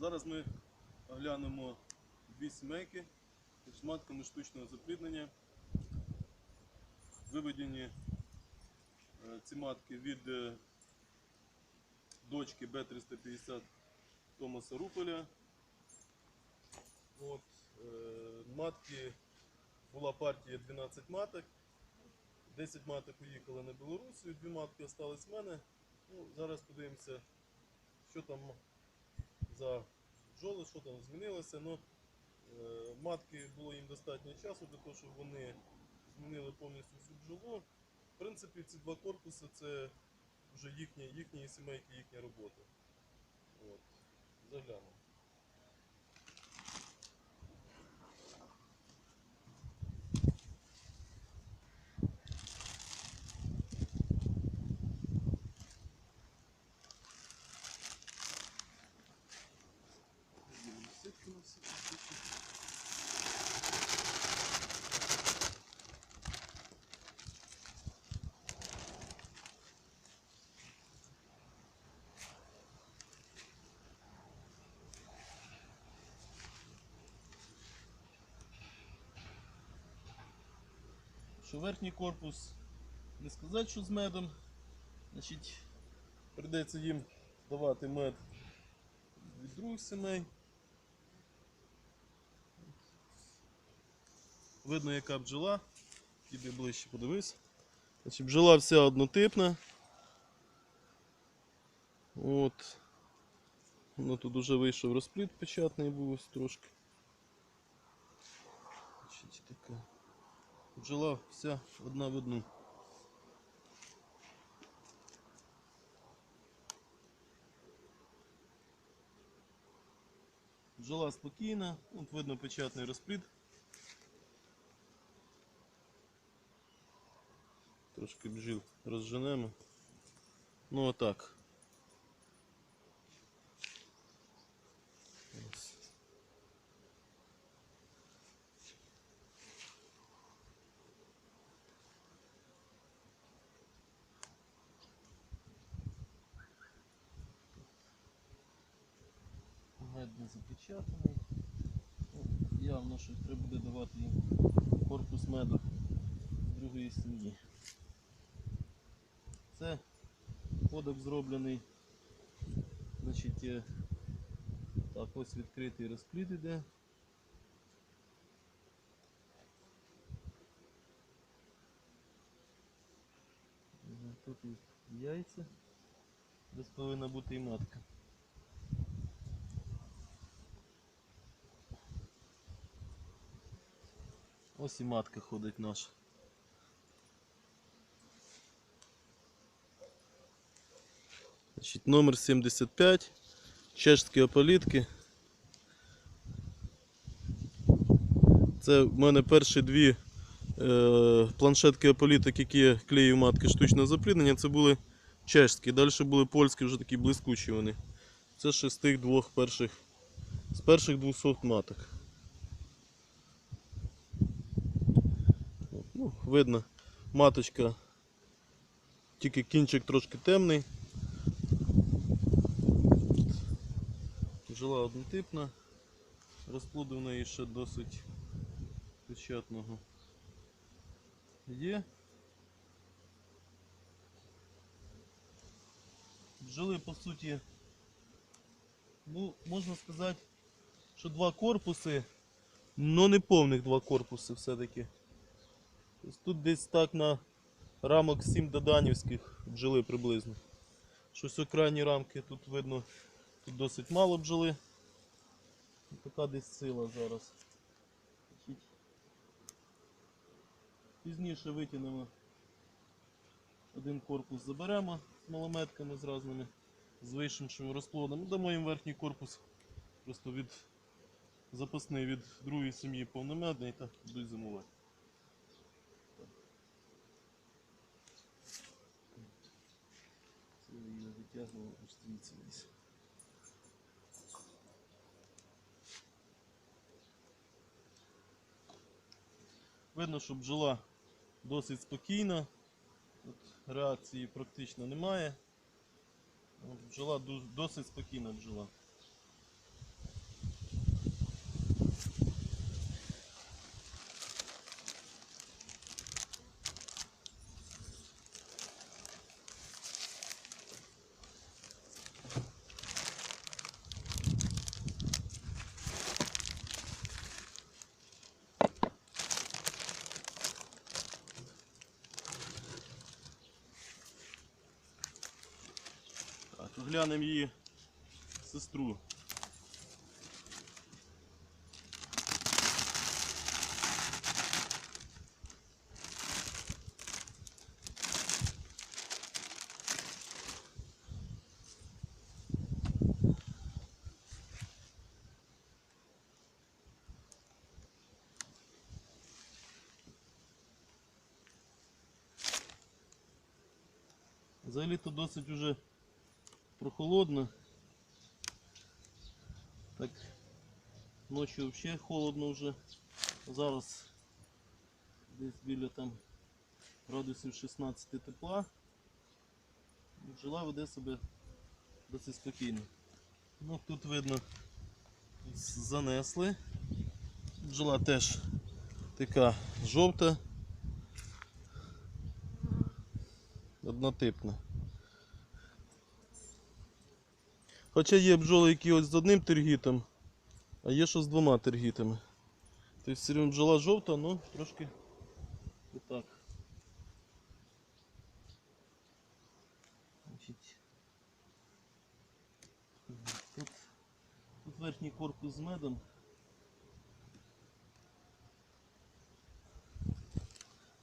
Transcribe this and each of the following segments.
Зараз ми оглянемо дві сімейки з матками штучного запліднення. Виведені е, ці матки від е, дочки Б350 Томаса Руполя. От, е, матки була партія 12 маток. 10 маток уїхали на Білорусію, дві матки залишились в мене. Ну, зараз подивимося, що там за бджоли, що там змінилося. Ну, е, матки було їм достатньо часу для того, щоб вони змінили повністю всю бджолу. В принципі, ці два корпуси це вже їхні, їхні сімейки, їхня робота. От. Заглянемо. Сітки на всі такі. Що верхній корпус не сказати, що з медом. Значить, прийдеться їм давати мед від других сімей. Видно, яка бджола. Іди ближче подивись. Значить, бджола вся однотипна. От. Ну тут вже вийшов розплід печатний був трошки. Значить, така. Бджола вся одна в одну. Бджола спокійна, от видно печатний розплід. Трошки бджіл розженемо. Ну отак. Мед не запечатаний. Ну, Явно, що треба буде давати їм корпус меду з другої сім'ї. Це кодек зроблений. Значить, е, так, ось відкритий розплід іде. Тут яйця. Десь повинна бути і матка. Ось і матка ходить наша. Значить, номер 75. Чешські ополітки. Це в мене перші дві е, планшетки ополіток, які я клею матки штучного запліднення. Це були чешські. Далі були польські, вже такі блискучі вони. Це з тих двох перших, з перших 200 маток. Ну, видно, маточка, тільки кінчик трошки темний. Жила однотипна, розплоду в ще досить печатного є. Бджоли по суті, ну, можна сказати, що два корпуси, але не повних два корпуси все-таки. Тобто Тут десь так на рамок 7 доданівських бджоли приблизно. Щось у крайні рамки тут видно, тут досить мало бджоли. Така десь сила зараз. Пізніше витягнемо один корпус заберемо з малометками з разними, з вищим розплодом. Дамо їм верхній корпус просто від запасний від другої сім'ї повномедний та будуть зимувати. Це я її витягував аж звідси десь. Видно, що бджола досить спокійна. Тут реакції практично немає. От Бджола досить спокійна бджола. Глянемо її сестру. Взагалі то досить уже прохолодно. Так, ночі взагалі холодно вже. Зараз десь біля там градусів 16 тепла. І Бджола веде себе досить спокійно. Ну, тут видно занесли. Бджола теж така жовта. Однотипна. Хоча є бджоли, які ось з одним тергітом, а є що з двома тергітами. Тобто все рівно бджола жовта, але трошки отак. Тут, тут верхній корпус з медом.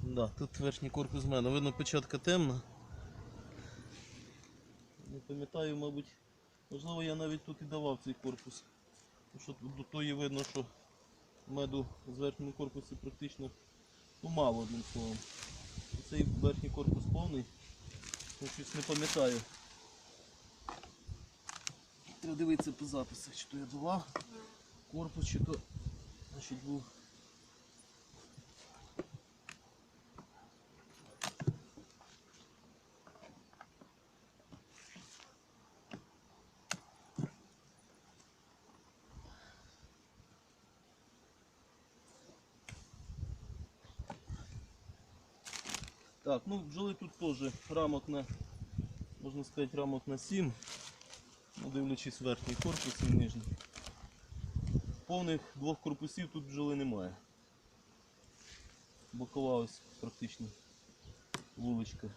Да, тут верхній корпус з медом. Видно, печатка темна. Не пам'ятаю, мабуть, можливо я навіть тут і давав цей корпус. Тому що до тої видно, що меду з верхньому корпусі практично ну, мало одним словом. Цей верхній корпус повний. Ну, щось не пам'ятаю. Треба дивитися по записах, чи то я давав корпус, чи то значить, був. Так, ну бджоли тут теж рамок на, можна сказати, рамок на 7. Ну, дивлячись верхній корпус і нижній. Повних двох корпусів тут бджоли немає. Бокова ось практично вуличка.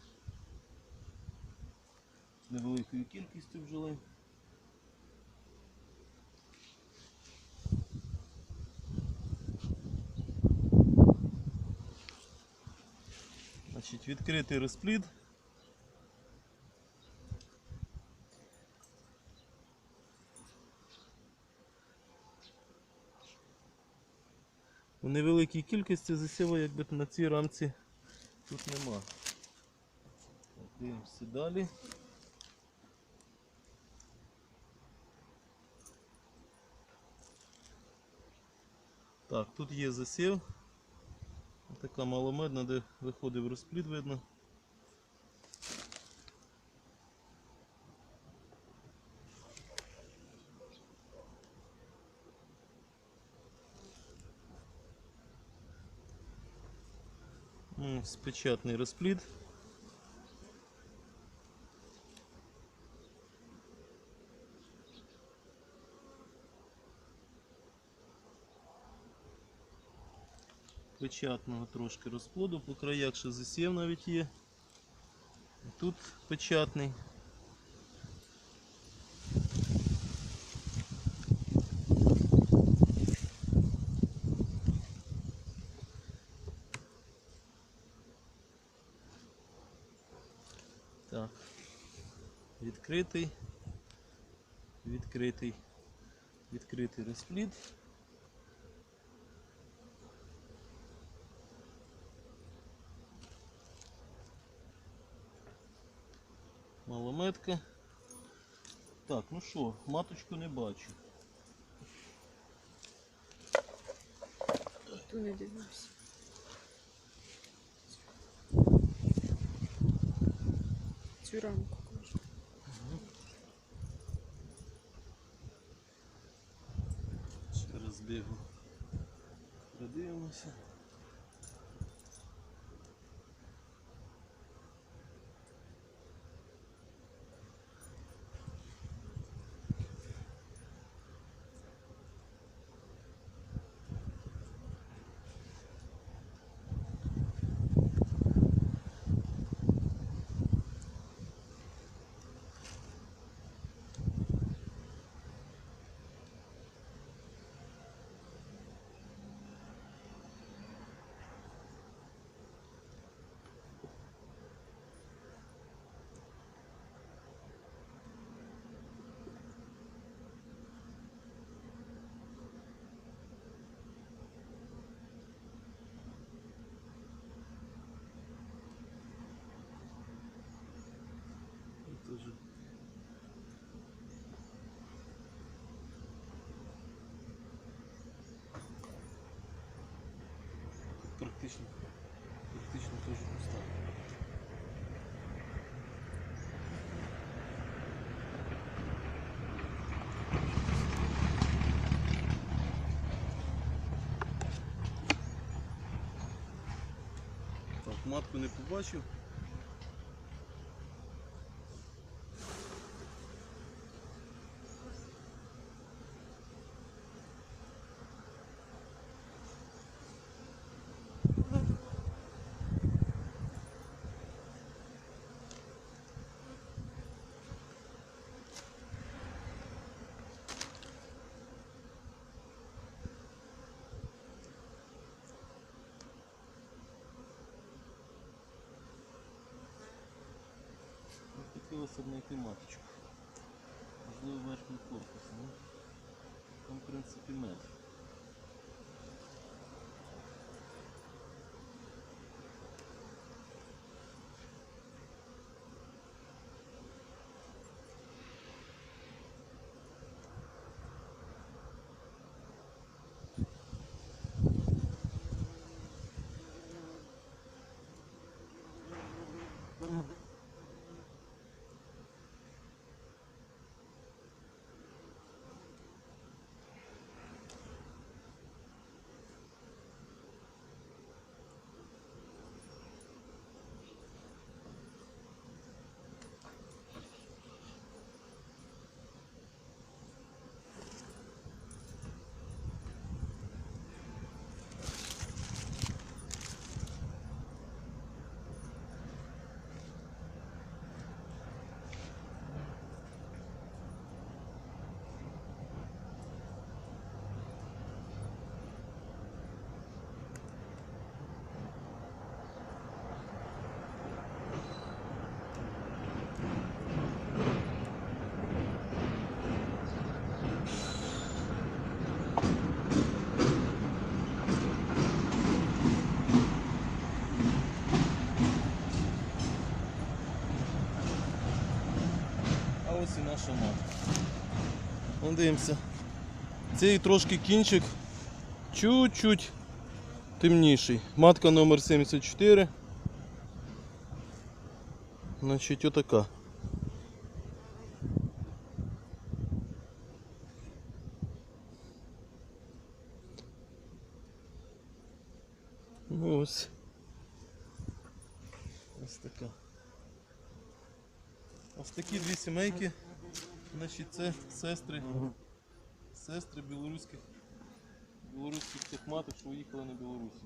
З невеликою кількістю бджоли. Значить, відкритий розплід. У невеликій кількості засіву якби на цій рамці тут нема. Дивимося далі. Так, тут є засів. Така маломедна, де виходив розплід видно. Спечатний розплід. Печатного трошки розплоду, по краях ще засів навіть є. Тут печатний. Так. Відкритий. Відкритий. Відкритий розплід. Малометка. Так, ну що, маточку не бачу. Ту не дивлюсь. Цю рамку кажу. Ще раз бігу. Подивимося. Практично, практично теж. Так, матку не побачив. Ну, Хотілося б знайти маточку. Можливо, верхній корпус. Там, в принципі, мед. А ось і наша матка. Вон дивимося. Цей трошки кінчик чуть-чуть темніший. Матка номер 74. Значить, отака. Ну ось. Ось така. Ось такі дві сімейки. Значить, це сестри. Сестри білоруських. Білоруських тих маток, що уїхали на Білорусі.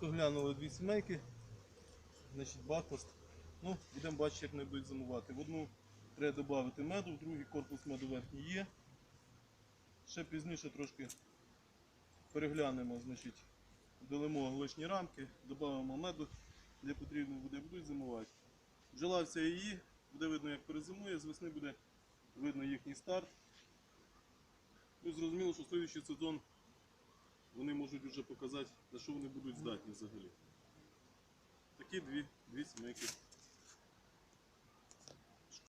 Отак оглянули дві сімейки. Значить, бахост. Ну, будемо бачити, як вони будуть зимувати. В одну треба додати меду, в другий корпус меду верхній є. Ще пізніше трошки переглянемо, значить, долимо лишні рамки, додамо меду, де потрібно буде, будуть зимувати. Бджола вся її, буде видно, як перезимує, з весни буде видно їхній старт. Ну, зрозуміло, що слідуючий сезон вони можуть вже показати, на що вони будуть здатні взагалі. Такі дві, дві сімейки